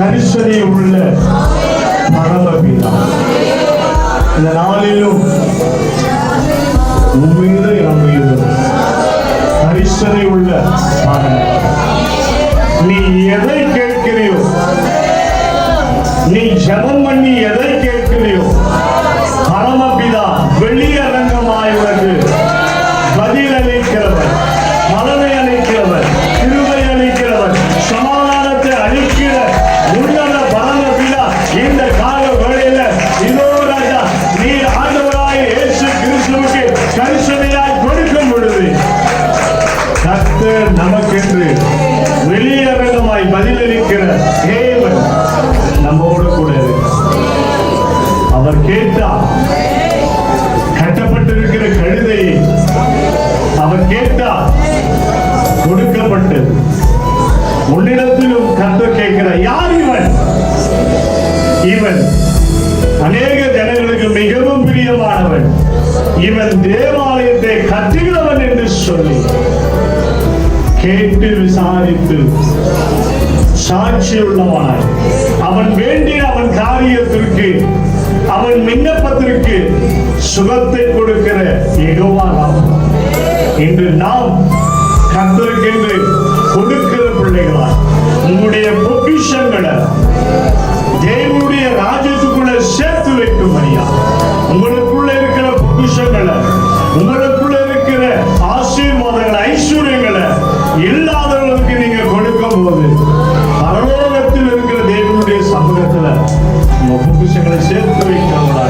கரிசனை உள்ள பரமபிதா. இந்த நாளிலும் உண்மையிலே நம்புகிறது கரிசனை உள்ள பரம நீ எதை கேட்கிறியோ நீ ஜெபம் பண்ணி எதை கேட்கிறியோ தேவன் நம்மோடு கூட அவர் கேட்டார் கட்டப்பட்டிருக்கிற கழுதையை அவர் கேட்டார் கொடுக்கப்பட்டது. உன்னிடத்திலும் கத்த கேட்கிறார். யார் இவன்? இவன் அநேக ஜனங்களுக்கு மிகவும் பிரியமானவன். இவன் தேவாலயத்தை கட்டுகிறவன் என்று சொல்லி கேட்டு விசாரித்து சாட்சி உள்ளவனாய் அவன் வேண்டிய அவன் காரியத்திற்கு அவன் விண்ணப்பத்திற்கு சுகத்தை கொடுக்கிற எகோவானாம் இன்று நாம் கத்திருக்கின்ற பரலோகத்தில் இருக்கிற தேவனுடைய சமூகத்துல உங்க பொக்கிஷங்களை சேர்த்து வைக்கிறவங்களா